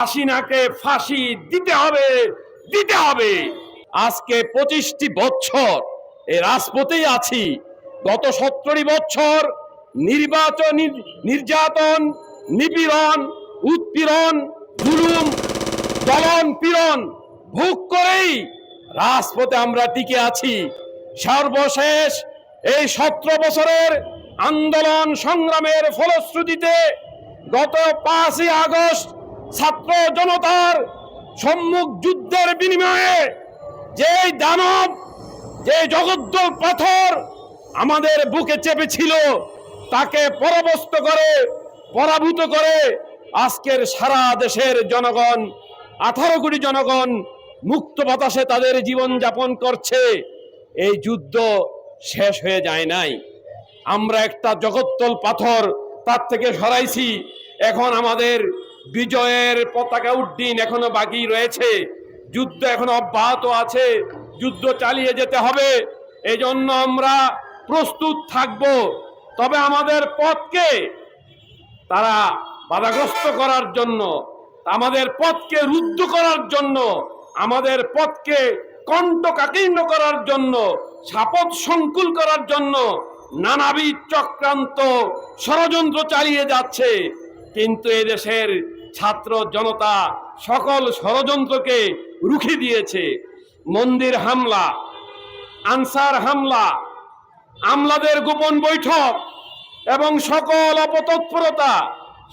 হাসিনাকে ফাঁসি দিতে হবে দিতে হবে। আজকে পঁচিশটি বছর এই রাজপথেই আছি। গত সত্তরটি বছর নির্বাচন নির্যাতন, নিপীড়ন, উৎপীড়ন, জুলুম দলন পীড়ন ভোগ করেই রাজপথে আমরা টিকে আছি। সর্বশেষ এই সতেরো বছরের আন্দোলন সংগ্রামের ফলশ্রুতিতে গত পাঁচই আগস্ট ছাত্র জনতার সম্মুখ যুদ্ধের বিনিময়ে যে দানব যে জগদ্দল পাথর আমাদের বুকে চেপেছিল, তাকে পরাবস্ত করে, পরাভূত করে আজকের সারা দেশের জনগণ, আঠারো কোটি জনগণ মুক্ত বাতাসে তাদের জীবন যাপন করছে। এই যুদ্ধ শেষ হয়ে যায় নাই। আমরা একটা জগত্তল পাথর তার থেকে সরাইছি। এখন আমাদের বিজয়ের পতাকা উড্ডীন এখনও বাকি রয়েছে। যুদ্ধ এখনও অব্যাহত আছে। যুদ্ধ চালিয়ে যেতে হবে। এই জন্য আমরা প্রস্তুত থাকব। তবে আমাদের পথকে তারা বাধাগ্রস্ত করার জন্য, আমাদের পথকে রুদ্ধ করার জন্য, আমাদের পথকে কণ্ঠকাকীর্ণ করার জন্য, সাপদ সংকুল করার জন্য নানাবিধ চক্রান্ত ষড়যন্ত্র চালিয়ে যাচ্ছে। কিন্তু এদেশের ছাত্র জনতা সকল ষড়যন্ত্রকে রুখে দিয়েছে। মন্দির হামলা, আনসার হামলা, আমলাদের গোপন বৈঠক এবং সকল অপতৎপরতা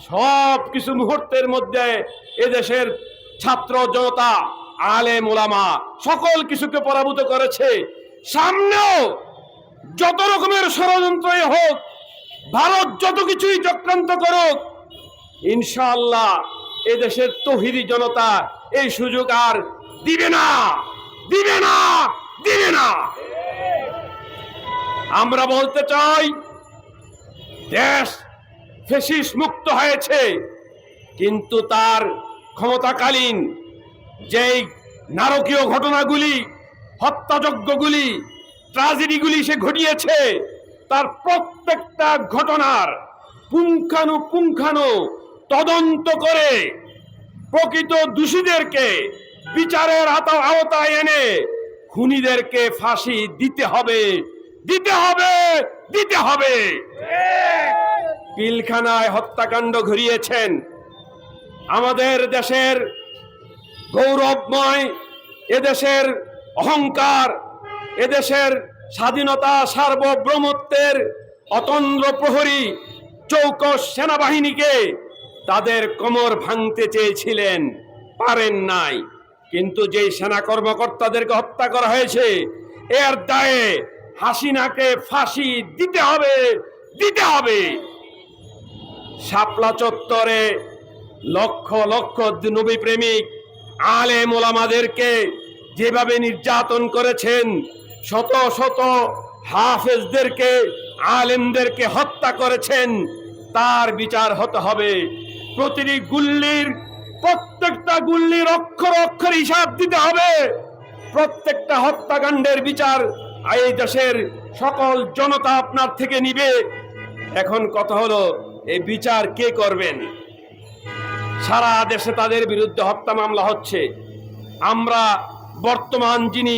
সব কিছু মুহূর্তের মধ্যে এদেশের ছাত্র জনতা আলে মোলামা সকল কিছুকে পরাভূত করেছে। সামনেও যত রকমের ষড়যন্ত্রই হোক, ভারত যত কিছুই চক্রান্ত করুক ইনশাআল্লাহ এদেশের তহিদি জনতা এই সুযোগ আর দিবে না দিবে না দিবে না। আমরা বলতে চাই, দেশ ফেসিস মুক্ত হয়েছে, কিন্তু তার ক্ষমতাকালীন যেই নারকীয় ঘটনাগুলি, হত্যাযজ্ঞগুলি, ট্রাজেডিগুলি সে ঘটিয়েছে, তার প্রত্যেকটা ঘটনার পুঙ্খানুপুঙ্খানু তদন্ত করে প্রকৃত দোষীদেরকে বিচারের আওতায় এনে খুনিদেরকে ফাঁসি দিতে হবে দিতে হবে দিতে হবে। পিলখানায় হত্যাকাণ্ড ঘুরিয়েছেন আমাদের দেশের গৌরবময়, এদেশের অহংকার, এদেশের স্বাধীনতা সার্বভৌমত্বের অতন্দ্র প্রহরী চৌকস সেনাবাহিনীকে তাদের কোমর ভাঙতে চেয়েছিলেন। পারেন নাই। কিন্তু যেই সেনা কর্মকর্তাদেরকে হত্যা করা হয়েছে, এর দায়ে হাসিনাকে ফাঁসি দিতে হবে দিতে হবে। শাপলা চত্বরে লক্ষ লক্ষ নবী প্রেমিক আলে মোলামাদেরকে যেভাবে নির্যাতন করেছেন, শত শত হাফেজদেরকে, আলেমদেরকে হত্যা করেছেন, তার বিচার হতে হবে। প্রতিটি গুল্লির, প্রত্যেকটা গুল্লির অক্ষর অক্ষর হিসাব দিতে হবে। প্রত্যেকটা হত্যাকাণ্ডের বিচার এই দেশের সকল জনতা আপনার থেকে নিবে। এখন কথা হলো, এই বিচার কে করবেন? সারা দেশে তাদের বিরুদ্ধে হত্যা মামলা হচ্ছে। আমরা বর্তমান যিনি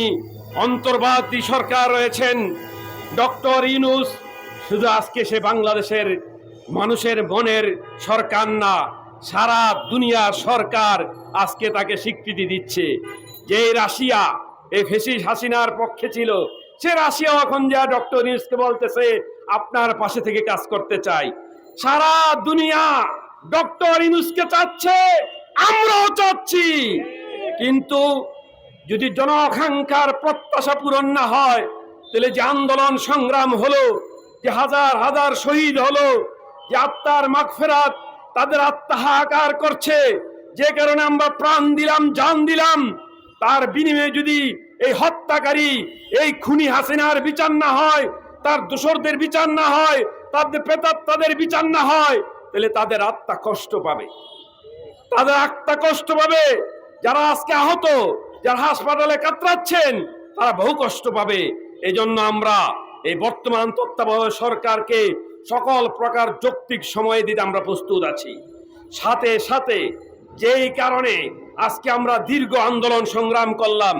অন্তর্বাদী সরকার রয়েছেন, ডক্টর ইনুস শুধু আজকে সে বাংলাদেশের মানুষের মনের সরকার না, সারা দুনিয়ার সরকার আজকে তাকে স্বীকৃতি দিচ্ছে। যে রাশিয়া, এই ফেসিস হাসিনার পক্ষে ছিল, সে রাশিয়া এখন যা ডক্টর ইউনুসকে বলতেছে, আপনার পাশে থেকে কাজ করতে চাই। সারা দুনিয়া ডক্টর ইনুসকে চাচ্ছে, আমরাও চাচ্ছি। কিন্তু যদি জনআকাঙ্ক্ষার প্রত্যাশা পূরণ না হয়, তাহলে যে আন্দোলন সংগ্রাম হলো, যে হাজার হাজার শহীদ হলো যে আত্মার মাগফেরাত তাদের আত্মা হাহাকার করছে, যে কারণে আমরা প্রাণ দিলাম, জান দিলাম। তার বিনিময়ে যদি এই হত্যাকারী, এই খুনি হাসিনার বিচার না হয়, তার দোসরদের বিচার না হয়, তাদের প্রেতাত্মাদের বিচার না হয়, তাহলে তাদের আত্মা কষ্ট পাবে। তাদের আত্মা কষ্ট পাবে। যারা আজকে আহত, যারা হাসপাতালে কাতরাচ্ছেন, তারা বহু কষ্ট পাবে। এই জন্য আমরা এই বর্তমান তত্ত্বাবধায়ক সরকারকে সকল প্রকার যৌক্তিক সময় দিতে আমরা প্রস্তুত আছি। সাথে সাথে যেই কারণে আজকে আমরা দীর্ঘ আন্দোলন সংগ্রাম করলাম,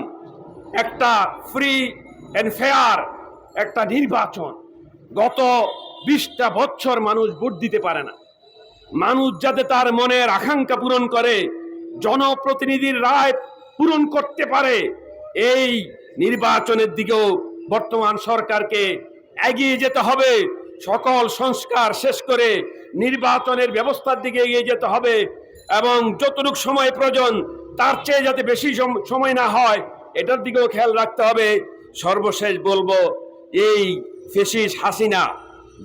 একটা ফ্রি অ্যান্ড ফেয়ার একটা নির্বাচন। গত বিশটা বছর মানুষ ভোট দিতে পারে না। মানুষ যাতে তার মনের আকাঙ্ক্ষা পূরণ করে, জনপ্রতিনিধির রায় পূরণ করতে পারে, এই নির্বাচনের দিকেও বর্তমান সরকারকে এগিয়ে যেতে হবে। সকল সংস্কার শেষ করে নির্বাচনের ব্যবস্থার দিকে এগিয়ে যেতে হবে এবং যতটুকু সময় প্রয়োজন, তার চেয়ে যাতে বেশি সম- সময় না হয়, এটার দিকেও খেয়াল রাখতে হবে। সর্বশেষ বলব, এই ফেসিস হাসিনা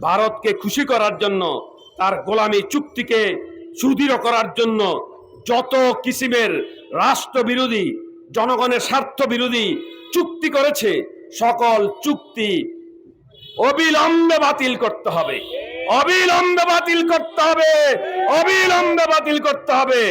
ভারতকে খুশি করার জন্য, তার গোলামী চুক্তিকে সুদৃঢ় করার জন্য যত কিসিমের রাষ্ট্রবিরোধী, জনগণের স্বার্থ বিরোধী চুক্তি করেছে, সকল চুক্তি অবিলম্বে বাতিল করতে হবে। অবিলম্বে বাতিল করতে হবে। অবিলম্বে বাতিল করতে হবে।